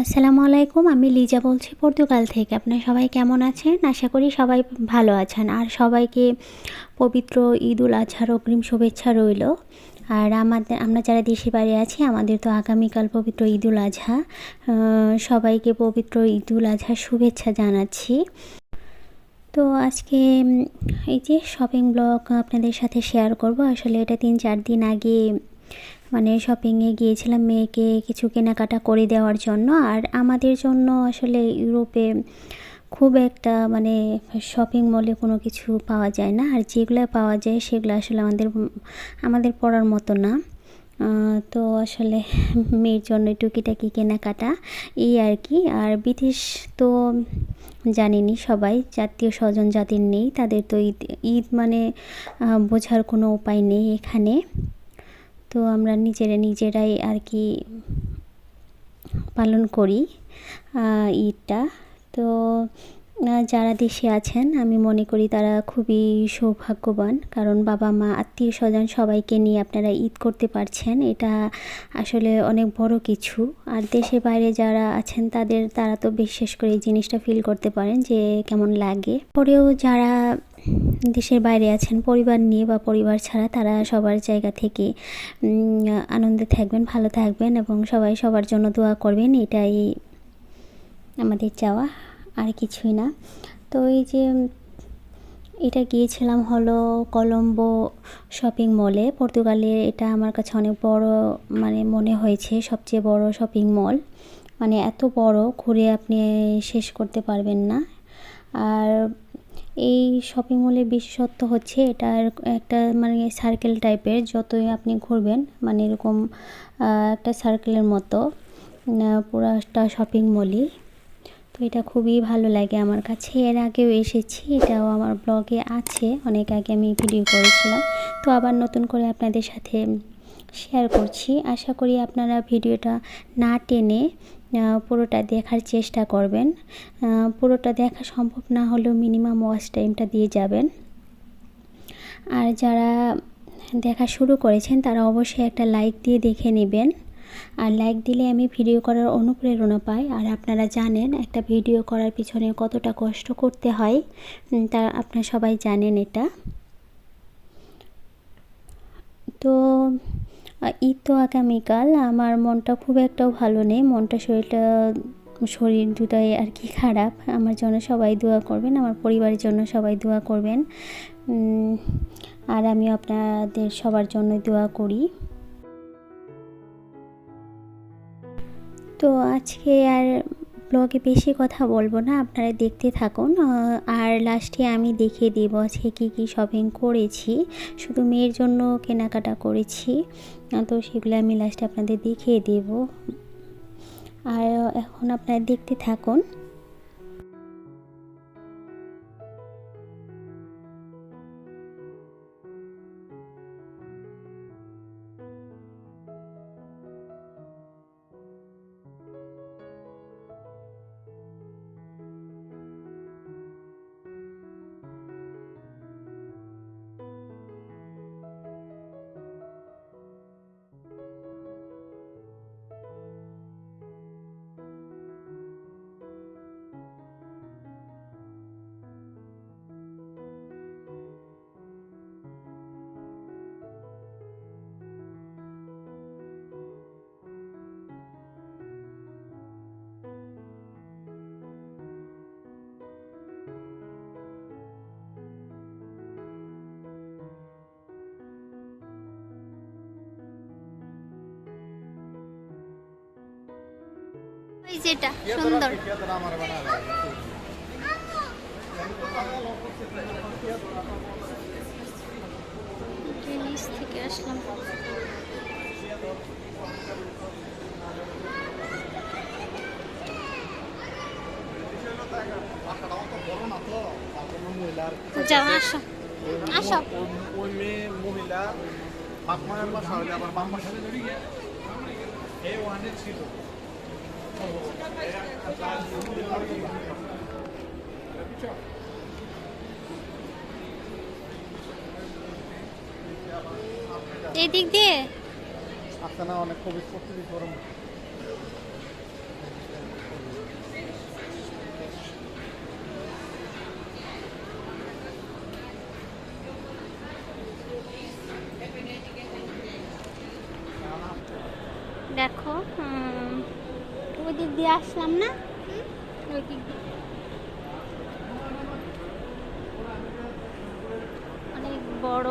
আসসালামু আলাইকুম, আমি লিজা বলছি পর্তুগাল থেকে। আপনারা সবাই কেমন আছেন? আশা করি সবাই ভালো আছেন। আর সবাইকে পবিত্র ঈদ উল আজহার অগ্রিম শুভেচ্ছা রইল। আর আমাদের, আমরা যারা দেশে বাড়ি আছি, আমাদের তো আগামীকাল পবিত্র ঈদ উল আজহা সবাইকে পবিত্র ঈদ উল আজহার শুভেচ্ছা জানাচ্ছি। তো আজকে এই যে শপিং ব্লগ আপনাদের সাথে শেয়ার করব। আসলে এটা তিন, চার দিন আগে মানে শপিংয়ে গিয়েছিলাম মেয়েকে কিছু কেনাকাটা করে দেওয়ার জন্য। আর আমাদের জন্য আসলে ইউরোপে খুব একটা মানে শপিং মলে কোনো কিছু পাওয়া যায় না। আর যেগুলো পাওয়া যায় সেগুলো আসলে আমাদের আমাদের পড়ার মতো না। তো আসলে মেয়ের জন্য টুকিটাকি কেনাকাটা এই আর কি। আর বিদেশ তো জানেনি সবাই, জাতীয় স্বজন জাতির নেই তাদের তো ঈদ ঈদ মানে বোঝার কোনো উপায় নেই এখানে। তো আমরা নিজেরা নিজেরাই আর কি পালন করি ঈদটা। তো যারা দেশে আছেন, আমি মনে করি তারা খুবই সৌভাগ্যবান। কারণ বাবা মা, আত্মীয় স্বজন সবাইকে নিয়ে আপনারা ঈদ করতে পারছেন। এটা আসলে অনেক বড় কিছু। আর দেশের বাইরে যারা আছেন, তাদের, তারা তো বিশেষ করে এই জিনিসটা ফিল করতে পারেন যে কেমন লাগে। পরেও যারা দেশের বাইরে আছেন, পরিবার নিয়ে বা পরিবার ছাড়া তারা সবার জায়গা থেকে আনন্দে থাকবেন, ভালো থাকবেন এবং সবাই সবার জন্য দোয়া করবেন, এটাই আমাদের চাওয়া, আর কিছুই না। তো এই যে, এটা গিয়েছিলাম হলো কলম্বো শপিং মলে পর্তুগালের এটা আমার কাছে অনেক বড় মানে মনে হয়েছে, সবচেয়ে বড় শপিং মল। মানে এত বড়, ঘুরে আপনি শেষ করতে পারবেন না। আর এই শপিং মলে বিশেষত্ব হচ্ছে এটা একটা মানে সার্কেল টাইপের যতই আপনি ঘুরবেন মানে এরকম একটা সার্কেলের মতো পুরাটা শপিং মলই তো এটা খুবই ভালো লাগে আমার কাছে। এর আগেও এসেছি, এটাও আমার ব্লগে আছে, অনেক আগে আমি ভিডিও করেছিলাম। তো আবার নতুন করে আপনাদের সাথে শেয়ার করছি। আশা করি আপনারা ভিডিওটা না টেনে পুরোটা দেখার চেষ্টা করবেন। পুরোটা দেখা সম্ভব না হলেও মিনিমাম ওয়াচ টাইমটা দিয়ে যাবেন। আর যারা দেখা শুরু করেছেন, তারা অবশ্যই একটা লাইক দিয়ে দেখে নেবেন। আর লাইক দিলে আমি ভিডিও করার অনুপ্রেরণা পাই। আর আপনারা জানেন, একটা ভিডিও করার পিছনে কতটা কষ্ট করতে হয়। তা আপনারা সবাই জানেন এটা। তো ঈদ তো আগামীকাল। আমার মনটা খুব একটাও ভালো নেই। মনটা শরীরটা, শরীর দুটাই আর কি খারাপ। আমার জন্য সবাই দোয়া করবেন, আমার পরিবারের জন্য সবাই দোয়া করবেন। আর আমি আপনাদের সবার জন্য দোয়া করি। তো আজকে আর ব্লগে বেশি কথা বলব না, আপনারা দেখতে থাকুন। আর লাস্টে আমি দেখিয়ে দেব আজকে কী কী শপিং করেছি, শুধু মেয়ের জন্য কেনাকাটা করেছি তো সেগুলো আমি লাস্টে আপনাদের দেখিয়ে দেব। আর এখন আপনারা দেখতে থাকুন। যেটা সুন্দর। মহিলা বাপ মায়ের পাশে হলে আবার বাম পাশে এই ওয়ানে ছিল। এই দিক দিয়ে? আসতে না অনেক খুবই প্রস্তুতি গরম। দেখো প্রদীপ দিয়ে আসলাম না? অনেক বড়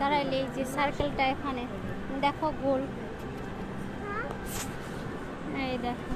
দাঁড়াইলে যে সার্কেলটা এখানে। দেখো গোল। এই দেখো।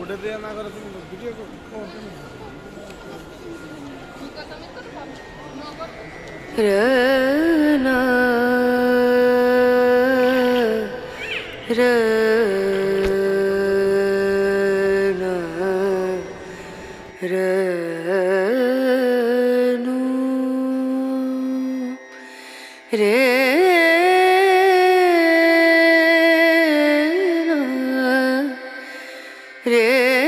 ওটা দিয়ে না করে তুমি ভিডিও করতে না que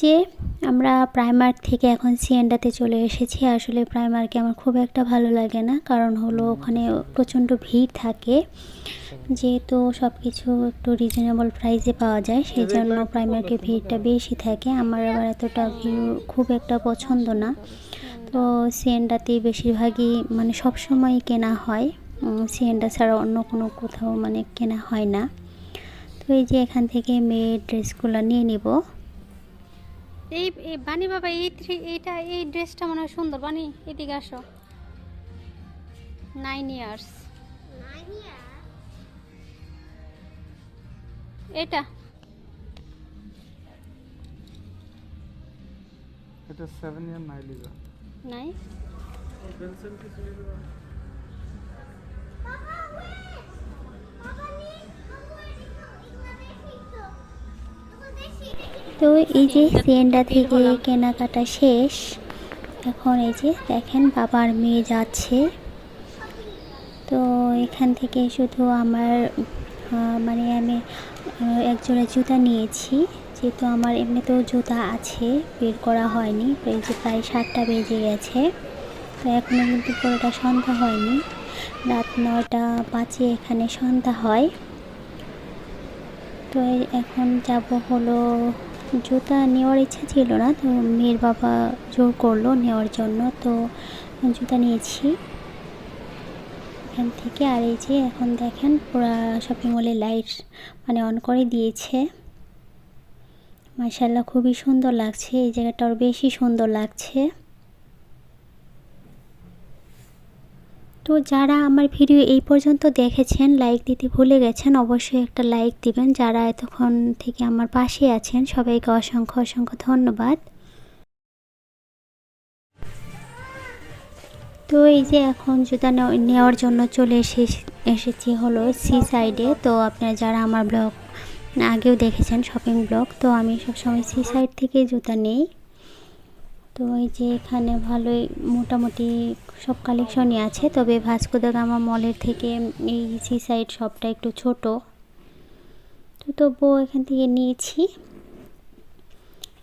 যে আমরা প্রাইমার্ক থেকে এখন সিএনডাতে চলে এসেছি, আসলে প্রাইমার্কে আমার খুব একটা ভালো লাগে না। কারণ হলো ওখানে প্রচণ্ড ভিড় থাকে। যেহেতু সব কিছু একটু রিজনেবল প্রাইসে পাওয়া যায় সেই জন্য প্রাইমার্কে ভিড়টা বেশি থাকে। আমার আবার এতটা ভিড় খুব একটা পছন্দ না। তো সিএনডাতেই বেশিরভাগই মানে সবসময় কেনা হয়। সিএনডা ছাড়া অন্য কোনো কোথাও মানে কেনা হয় না। তো এই যে এখান থেকে মেয়ের ড্রেসগুলো নিয়ে নেব। এই এই বানি বাবা এই থ্রি এইটা এই ড্রেসটা মনে হয় সুন্দর। বানি এদিকে আসো। নাইন ইয়ার্স এটা? এটা সেভেন ইয়ার নাই লিজা নাই তো এই যে সিএনডা থেকে কেনাকাটা শেষ, এখন এই যে দেখেন বাবার মেয়ে যাচ্ছে। তো এখান থেকে শুধু আমার মানে আমি একজোড়া জুতা নিয়েছি, যেহেতু আমার এমনিতেও জুতা আছে, বের করা হয়নি এই যে প্রায় সাতটা বেজে গেছে। তো এখনও কিন্তু পুরোটা সন্ধ্যা হয়নি, রাত নয়টা পাঁচে এখানে সন্ধ্যা হয়। তো এখন যাব হলো জুতা নেওয়ার ইচ্ছা ছিল না, তো মেয়ের বাবা জোর করল নেওয়ার জন্য, তো জুতা নিয়েছি। এখান থেকে আর এই যে এখন দেখেন পুরা শপিং মলে লাইট মানে অন করে দিয়েছে। মার্শাল্লাহ খুবই সুন্দর লাগছে, এই জায়গাটা আরও বেশি সুন্দর লাগছে। তো যারা আমার ভিডিও এই পর্যন্ত দেখেছেন লাইক দিতে ভুলে গেছেন, অবশ্যই একটা লাইক দিবেন। যারা এতক্ষণ থেকে আমার পাশে আছেন, সবাইকে অসংখ্য অসংখ্য ধন্যবাদ। তো এই যে এখন জুতা নেও- নেওয়ার জন্য চলে এসে এসেছি হলো সি সাইডে তো আপনারা যারা আমার ব্লগ আগেও দেখেছেন শপিং ব্লগ তো আমি সবসময় সি সাইড থেকে জুতা নেই। তো এই যে এখানে ভালোই মোটামুটি সব কালেকশনই আছে। তবে ভাস্কো দা গামা মলের থেকে এই সি সাইড শপটা একটু ছোট। তো তবুও এখান থেকে নিয়েছি।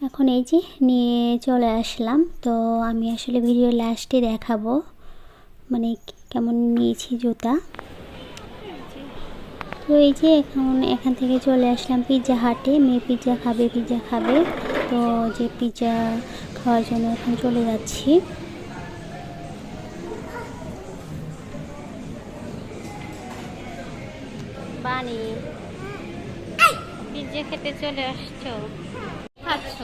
এখন এই যে নিয়ে চলে আসলাম। তো আমি আসলে ভিডিও লাস্টে দেখাবো। মানে কেমন নিয়েছি জুতা। তো এই যে এখন এখান থেকে চলে আসলাম পিৎজা হাটে মেয়ে পিৎজা খাবে পিৎজা খাবে। তো যে পিৎজা খাওয়ার জন্য এখন চলে যাচ্ছি। বানি পিজ্জা খেতে চলে আসছো? খাচ্ছ?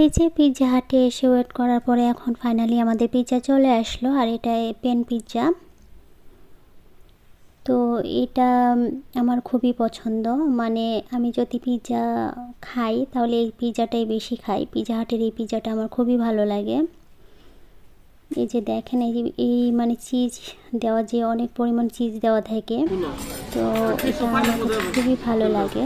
এই যে পিৎজা হাটে এসে ওয়েট করার পরে এখন ফাইনালি আমাদের পিৎজা চলে আসলো আর এটা পেন পিৎজা তো এটা আমার খুবই পছন্দ। মানে আমি যদি পিৎজা খাই তাহলে এই পিৎজাটাই বেশি খাই। পিৎজা হাটের এই পিৎজাটা আমার খুবই ভালো লাগে। এই যে দেখেন এই যে এই মানে চিজ দেওয়া যে অনেক পরিমাণ চিজ দেওয়া থাকে তো এটা আমার খুবই ভালো লাগে।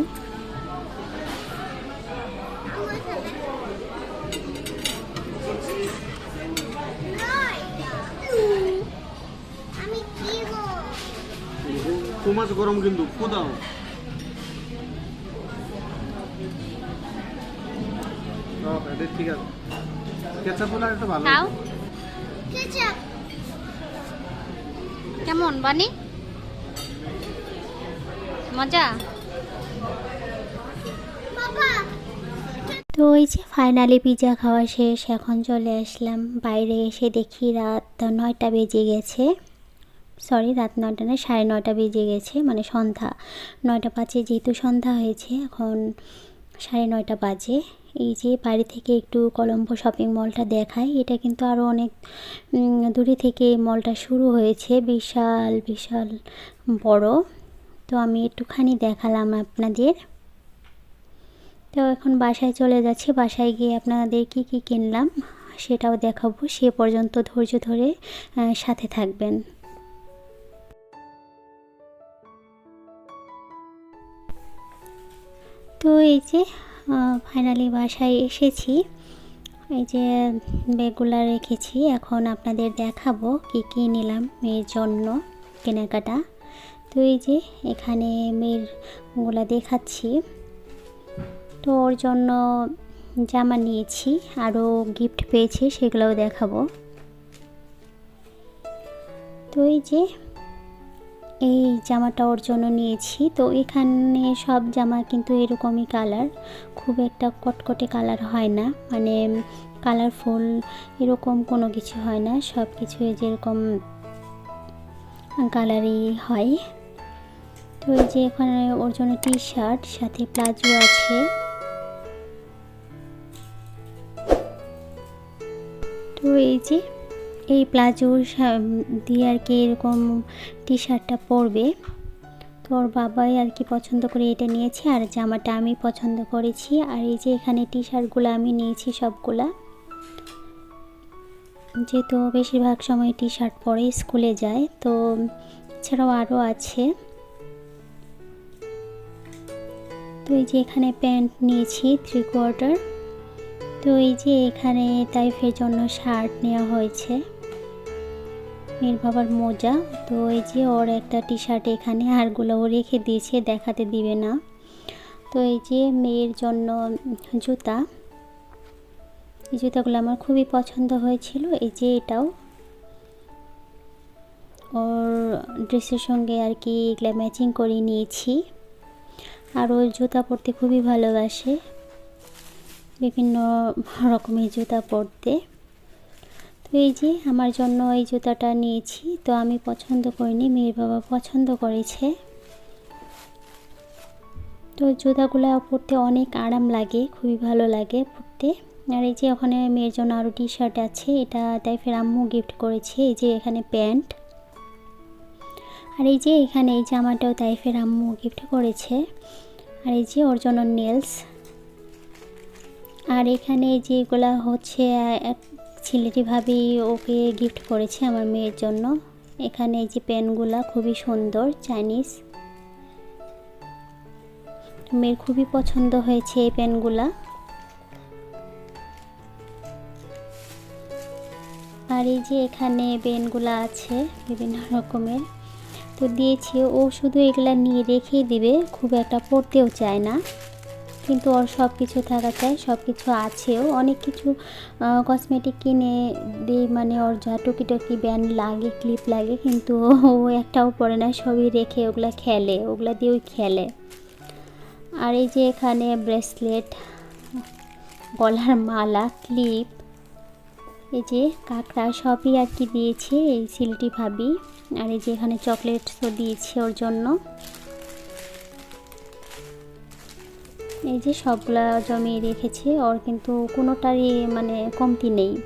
টু মাছ গরম কিন্তু কোদাও ঠিক আছে। কেঁচা পোলা একটা ভালো খাও। কেমন বানি? মজা? তো ওই যে ফাইনালি পিৎজা খাওয়া শেষ এখন চলে আসলাম। বাইরে এসে দেখি রাত নয়টা বেজে গেছে। সরি রাত নয়টা না, সাড়ে নয়টা বেজে গেছে মানে সন্ধ্যা। নয়টা পাঁচে যেহেতু সন্ধ্যা হয়েছে, এখন সাড়ে নয়টা বাজে। এই যে বাড়ি থেকে একটু কলম্বো শপিং মলটা দেখায় এটা কিন্তু আরও অনেক দূরে থেকে মলটা শুরু হয়েছে, বিশাল বিশাল বড়। তো আমি একটুখানি দেখালাম আপনাদের। তো এখন বাসায় চলে যাচ্ছি, বাসায় গিয়ে আপনাদের কি কি কিনলাম, সেটাও দেখাবো। সে পর্যন্ত ধৈর্য ধরে সাথে থাকবেন। তো এই যে ফাইনালি বাসায় এসেছি। এই যে ব্যাগগুলো রেখেছি, এখন আপনাদের দেখাবো কি কি নিলাম মেয়ের জন্য কেনাকাটা। তো এই যে এখানে মেয়েরগুলো দেখাচ্ছি। তো ওর জন্য জামা নিয়েছি, আরও গিফট পেয়েছি, সেগুলোও দেখাবো। তো এই যে এই জামাটা ওর জন্য নিয়েছি। তো এখানে সব জামা কিন্তু এরকমই কালার খুব একটা কটকটে কালার হয় না। মানে কালারফুল এরকম কোনো কিছু হয় না সব কিছু যেরকম কালারই হয়। তো এই যে এখানে ওর জন্য টি শার্ট সাথে প্লাজো আছে। তো এই যে এই প্লাজো দিয়ে আর কি এরকম টি শার্টটা পরবে। তো ওর বাবাই আর কি পছন্দ করে এটা নিয়েছে, আর জামাটা আমি পছন্দ করেছি। আর এই যে এখানে টি শার্টগুলো আমি নিয়েছি সবগুলা। যেহেতু বেশিরভাগ সময় টি শার্ট পরে স্কুলে যায়, তো এছাড়াও আরও আছে। তো এই যে এখানে প্যান্ট নিয়েছি থ্রি কোয়ার্টার তো এই যে এখানে তাইফের জন্য শার্ট নেওয়া হয়েছে। মেয়ের বাবার মোজা। তো এই যে ওর একটা টি শার্ট এখানে হারগুলো ও রেখে দিয়েছে, দেখাতে দিবে না। তো এই যে মেয়ের জন্য জুতা। এই জুতাগুলো আমার খুবই পছন্দ হয়েছিল। এই যে এটাও। ওর ড্রেসের সঙ্গে আর কি এগুলো ম্যাচিং করে নিয়েছি। আর ও জুতা পরতে খুবই ভালোবাসে। বিভিন্ন রকমের জুতা পরতে। তো এই যে আমার জন্য এই জুতাটা নিয়েছি, তো আমি পছন্দ করিনি, মেয়ের বাবা পছন্দ করেছে। তো জুতাগুলো পরতে অনেক আরাম লাগে, খুবই ভালো লাগে পরতে। আর এই যে ওখানে মেয়ের জন্য আরও টি শার্ট আছে, এটা তাইফের আম্মু গিফট করেছে, এই যে এখানে প্যান্ট। আর এই যে এখানে এই জামাটাও তাইফের আম্মু গিফট করেছে। আর এই যে ওর জন্য নেলস আর এখানে যেগুলা হচ্ছে ছেলেটি ভাবি ওকে গিফট করেছে আমার মেয়ের জন্য। এখানে এই যে পেনগুলা খুবই সুন্দর চাইনিজ মেয়ের খুবই পছন্দ হয়েছে এই পেনগুলা। আর এই যে এখানে পেনগুলা আছে, বিভিন্ন রকমের। তো দিয়েছি, ও শুধু এগুলা নিয়ে রেখেই দিবে, খুব একটা পড়তেও চায় না। কিন্তু ওর সব কিছু থাকা চাই সব কিছু আছেও। অনেক কিছু কসমেটিক কিনে দিই মানে ওর যা টুকিটাকি ব্যান্ড লাগে ক্লিপ লাগে, কিন্তু ও একটাও পরে না, সবই রেখে ওগুলা খেলে, ওগুলা দিয়েও খেলে। আর এই যে এখানে ব্রেসলেট গলার মালা ক্লিপ এই যে কাঁকড়া, সবই আর কি দিয়েছে এই সিলটি ভাবি। আর এই যে এখানে চকলেটসও দিয়েছে ওর জন্য। এই যে সবগুলা জমিয়ে রেখেছে, ওর কিন্তু কোনোটারই মানে কমতি নেই।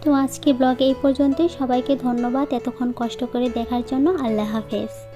তো আজকে ব্লগ এই পর্যন্তই। সবাইকে ধন্যবাদ এতক্ষণ কষ্ট করে দেখার জন্য। আল্লাহ হাফেজ।